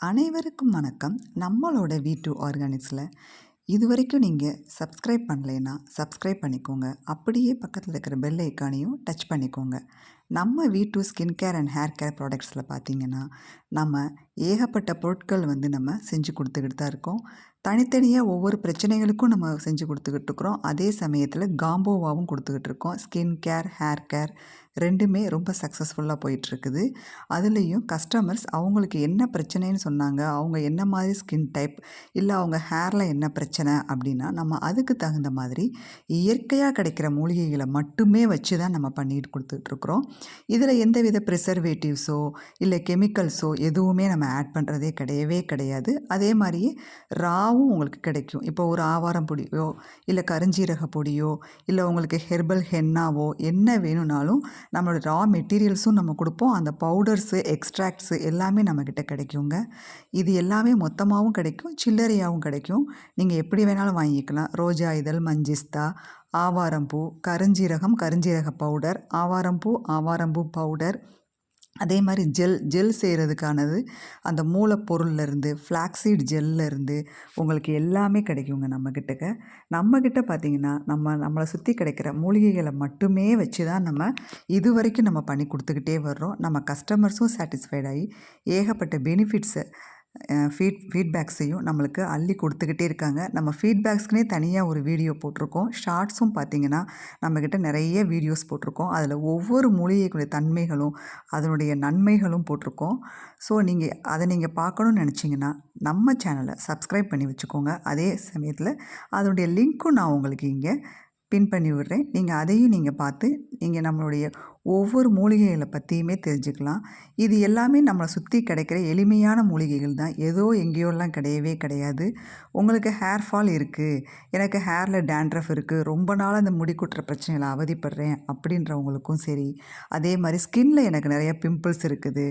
அனைவருக்கும் வணக்கம். நம்மளோட வி டூ ஆர்கானிக்ஸில் இது வரைக்கும் நீங்கள் சப்ஸ்கிரைப் பண்ணலைன்னா சப்ஸ்கிரைப் பண்ணிக்கோங்க. அப்படியே பக்கத்தில் இருக்கிற பெல் ஐக்கானையும் டச் பண்ணிக்கோங்க. நம்ம V two skin care and hair care ப்ராடக்ட்ஸில் பார்த்தீங்கன்னா நம்ம ஏகப்பட்ட பொருட்கள் வந்து நம்ம செஞ்சு கொடுத்துக்கிட்டு தான் இருக்கோம். தனித்தனியாக ஒவ்வொரு பிரச்சனைகளுக்கும் நம்ம செஞ்சு கொடுத்துக்கிட்டு இருக்கிறோம். அதே சமயத்தில் காம்போவாகவும் கொடுத்துக்கிட்டு இருக்கோம். ஸ்கின் கேர் ஹேர் கேர் ரெண்டுமே ரொம்ப சக்ஸஸ்ஃபுல்லாக போயிட்டுருக்குது அதுலேயும் கஸ்டமர்ஸ் அவங்களுக்கு என்ன பிரச்சனைன்னு சொன்னாங்க அவங்க என்ன மாதிரி ஸ்கின் டைப் இல்லை அவங்க ஹேரில் என்ன பிரச்சனை அப்படின்னா நம்ம அதுக்கு தகுந்த மாதிரி இயற்கையாக கிடைக்கிற மூலிகைகளை மட்டுமே வச்சு தான் நம்ம பண்ணிட்டு கொடுத்துட்ருக்குறோம் இதில் எந்தவித ப்ரிசர்வேட்டிவ்ஸோ இல்லை கெமிக்கல்ஸோ எதுவுமே நம்ம ஆட் பண்ணுறதே கிடையவே கிடையாது. அதே மாதிரியே ராவும் உங்களுக்கு கிடைக்கும். இப்போ ஒரு ஆவாரம் பொடியோ இல்லை கருஞ்சீரக பொடியோ இல்லை உங்களுக்கு ஹெர்பல் ஹென்னாவோ என்ன வேணும்னாலும் நம்மளோட ரா மெட்டீரியல்ஸும் நம்ம கொடுப்போம். அந்த பவுடர்ஸு எக்ஸ்ட்ராக்ட்ஸு எல்லாமே நம்மக்கிட்ட கிடைக்குங்க. இது எல்லாமே மொத்தமாகவும் கிடைக்கும். சில்லறையாகவும் கிடைக்கும். நீங்கள் எப்படி வேணாலும் வாங்கிக்கலாம். ரோஜா இதழ் மஞ்சிஸ்தா ஆவாரம்பூ கருஞ்சீரகம் கருஞ்சீரக பவுடர் ஆவாரம்பூ ஆவாரம்பூ பவுடர் அதே மாதிரி ஜெல் ஜெல் செய்கிறதுக்கானது அந்த மூலப்பொருள்லேருந்து ஃப்ளாக்ஸீட் ஜெல்லேருந்து உங்களுக்கு எல்லாமே கிடைக்குங்க நம்மக்கிட்டக்க நம்மக்கிட்ட பார்த்திங்கன்னா நம்ம நம்மளை சுற்றி கிடைக்கிற மூலிகைகளை மட்டுமே வச்சு தான் நம்ம இது வரைக்கும் நம்ம பண்ணி கொடுத்துக்கிட்டே வர்றோம். நம்ம கஸ்டமர்ஸும் சாட்டிஸ்ஃபைட் ஆகி ஏகப்பட்ட பெனிஃபிட்ஸை ஃபீட் ஃபீட்பேக்ஸையும் நம்மளுக்கு அள்ளி கொடுத்துக்கிட்டே இருக்காங்க. நம்ம ஃபீட்பேக்ஸ்க்குனே தனியாக ஒரு வீடியோ போட்டிருக்கோம். ஷார்ட்ஸும் பார்த்திங்கன்னா நம்மக்கிட்ட நிறைய வீடியோஸ் போட்டிருக்கோம். அதில் ஒவ்வொரு மூலிகைக்குடைய தன்மைகளும் அதனுடைய நன்மைகளும் போட்டிருக்கோம். ஸோ நீங்கள் அதை நீங்கள் பார்க்கணுன்னு நினச்சிங்கன்னா நம்ம சேனலை சப்ஸ்கிரைப் பண்ணி வச்சுக்கோங்க. அதே சமயத்தில் அதனுடைய லிங்க்கும் நான் உங்களுக்கு இங்கே பின் பண்ணி விடுறேன். நீங்கள் அதையும் நீங்கள் பார்த்து நீங்கள் நம்மளுடைய ஒவ்வொரு மூலிகைகளை பற்றியுமே தெரிஞ்சுக்கலாம். இது எல்லாமே நம்மளை சுற்றி கிடைக்கிற எளிமையான மூலிகைகள் தான். ஏதோ எங்கேயோலாம் கிடையவே கிடையாது. உங்களுக்கு ஹேர் ஃபால் இருக்குது எனக்கு ஹேரில் டேண்ட்ரஃப் இருக்குது ரொம்ப நாள் அந்த முடி கொட்டுற பிரச்சனைகளை அவதிப்படுறேன் அப்படின்றவங்களுக்கும் சரி. அதே மாதிரி ஸ்கின்னில் எனக்கு நிறைய பிம்பிள்ஸ் இருக்குது.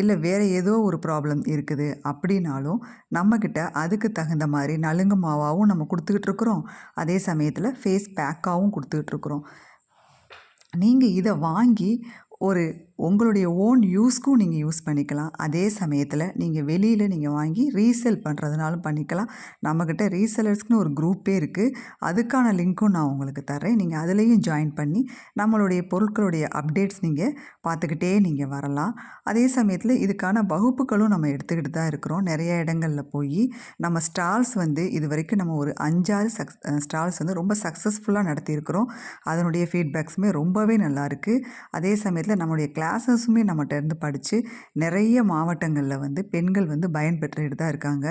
இல்லை வேறு ஏதோ ஒரு ப்ராப்ளம் இருக்குது அப்படின்னாலும் நம்மக்கிட்ட அதுக்கு தகுந்த மாதிரி நலுங்கு மாவாகவும் நம்ம கொடுத்துக்கிட்டு இருக்கிறோம். அதே சமயத்தில் ஃபேஸ் பேக்காகவும் கொடுத்துக்கிட்டு இருக்கிறோம். நீங்கள் இதை வாங்கி ஒரு உங்களுடைய ஓன் யூஸ்க்கும் நீங்கள் யூஸ் பண்ணிக்கலாம். அதே சமயத்தில் நீங்கள் வெளியில் நீங்கள் வாங்கி ரீசேல் பண்ணுறதுனாலும் பண்ணிக்கலாம். நம்மக்கிட்ட ரீசேலர்ஸ்க்குன்னு ஒரு குரூப்பே இருக்குது அதுக்கான லிங்க்கும் நான் உங்களுக்கு தரேன் நீங்கள் அதுலேயும் ஜாயின் பண்ணி நம்மளுடைய பொருட்களுடைய அப்டேட்ஸ் நீங்கள் பார்த்துக்கிட்டே நீங்கள் வரலாம். அதே சமயத்தில் இதுக்கான வகுப்புகளும் நம்ம எடுத்துக்கிட்டு தான் இருக்கிறோம். நிறைய இடங்களில் போய் நம்ம ஸ்டால்ஸ் வந்து இது வரைக்கும் நம்ம ஒரு அஞ்சாறு சக்ஸ் ஸ்டால்ஸ் வந்து ரொம்ப சக்ஸஸ்ஃபுல்லாக நடத்தியிருக்கிறோம். அதனுடைய ஃபீட்பேக்ஸுமே ரொம்பவே நல்லாயிருக்கு அதே சமயத்தில் நம்மளுடைய கிளாஸ் கிளாஸஸுமே நம்மகிட்ட இருந்து படித்து நிறைய மாவட்டங்களில் வந்து பெண்கள் வந்து பயன்பெற்றுட்டு தான் இருக்காங்க.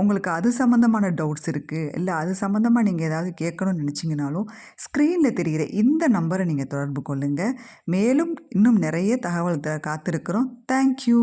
உங்களுக்கு அது சம்மந்தமான டவுட்ஸ் இருக்குது இல்லை அது சம்மந்தமாக நீங்கள் ஏதாவது கேட்கணும்னு நினச்சிங்கனாலும் ஸ்க்ரீனில் தெரிகிற இந்த நம்பரை நீங்கள் தொடர்பு கொள்ளுங்கள் மேலும் இன்னும் நிறைய தகவல் காத்திருக்கிறோம். தேங்க்யூ